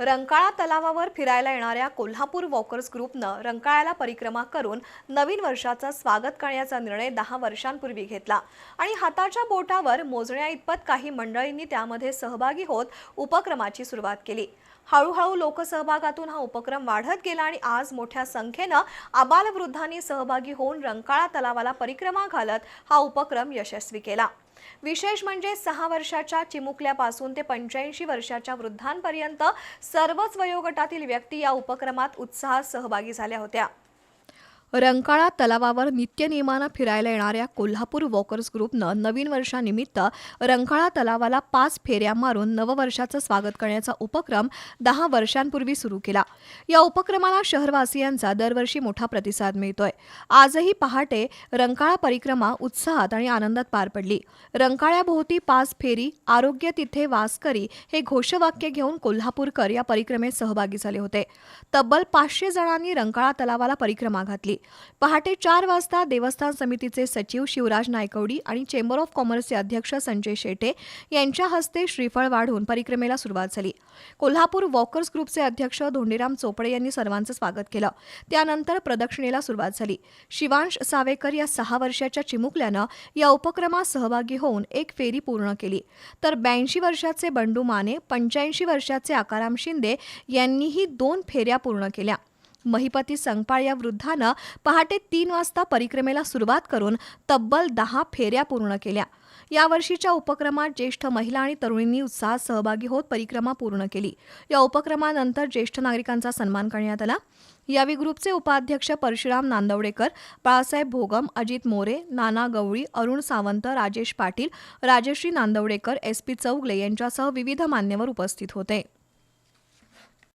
रंकाळा तलावावर फिरायला येणाऱ्या कोल्हापूर वॉकर्स ग्रुपनं रंकाळ्याला परिक्रमा करून नवीन वर्षाचं स्वागत करण्याचा निर्णय दहा वर्षांपूर्वी घेतला. आणि हाताच्या बोटावर मोजण्या इतपत काही मंडळींनी त्यामध्ये सहभागी होत उपक्रमाची सुरुवात केली. हळूहळू लोकसहभागातून हा उपक्रम वाढत गेला आणि आज मोठ्या संख्येनं आबालवृद्धांनी सहभागी होऊन रंकाळा तलावाला परिक्रमा घालत हा उपक्रम यशस्वी केला. विशेष म्हणजे सहा वर्षाच्या चिमुकल्यापासून ते पंच्याऐंशी वर्षाच्या वृद्धांपर्यंत सर्वच वयोगटातील व्यक्ती या उपक्रमात उत्साहात सहभागी झाल्या होत्या. रंकाळा तलावावर नित्यनियमानं फिरायला येणाऱ्या कोल्हापूर वॉकर्स ग्रुपनं नवीन वर्षानिमित्त रंकाळा तलावाला पाच फेऱ्या मारून नववर्षाचं स्वागत करण्याचा उपक्रम दहा वर्षांपूर्वी सुरू केला. या उपक्रमाला शहरवासियांचा दरवर्षी मोठा प्रतिसाद मिळतोय. आजही पहाटे रंकाळा परिक्रमा उत्साहात आणि आनंदात पार पडली. रंकाळ्याभोवती पाच फेरी आरोग्य तिथे वास करी हे घोषवाक्य घेऊन कोल्हापूरकर या परिक्रमेत सहभागी झाले होते. तब्बल पाचशे जणांनी रंकाळा तलावाला परिक्रमा घातली. पहाटे चार वाजता देवस्थान समितीचे सचिव शिवराज नायकवडी आणि चेंबर ऑफ कॉमर्सचे अध्यक्ष संजय शेटे यांच्या हस्ते श्रीफळ वाढून परिक्रमेला सुरुवात झाली. कोल्हापूर वॉकर्स ग्रुपचे अध्यक्ष धोंडीराम चोपडे यांनी सर्वांचं स्वागत केलं. त्यानंतर प्रदक्षिणेला सुरुवात झाली. शिवांश सावेकर या सहा वर्षाच्या चिमुकल्यानं या उपक्रमात सहभागी होऊन एक फेरी पूर्ण केली. तर ब्याऐंशी वर्षाचे बंडू माने पंच्याऐंशी वर्षाचे आकाराम शिंदे यांनीही दोन फेऱ्या पूर्ण केल्या. महिपती संगपाळ या वृद्धानं पहाटे तीन वाजता परिक्रमेला सुरुवात करून तब्बल दहा फेऱ्या पूर्ण केल्या. यावर्षीच्या उपक्रमात ज्येष्ठ महिला आणि तरुणींनी उत्साहात सहभागी होत परिक्रमा पूर्ण केली. या उपक्रमानंतर ज्येष्ठ नागरिकांचा सन्मान करण्यात आला. यावेळी ग्रुपचे उपाध्यक्ष परशुराम नांदवडेकर बाळासाहेब भोगम अजित मोरे नाना गवळी अरुण सावंत राजेश पाटील राजश्री नांदवडेकर एस पी चौगले यांच्यासह विविध मान्यवर उपस्थित होते.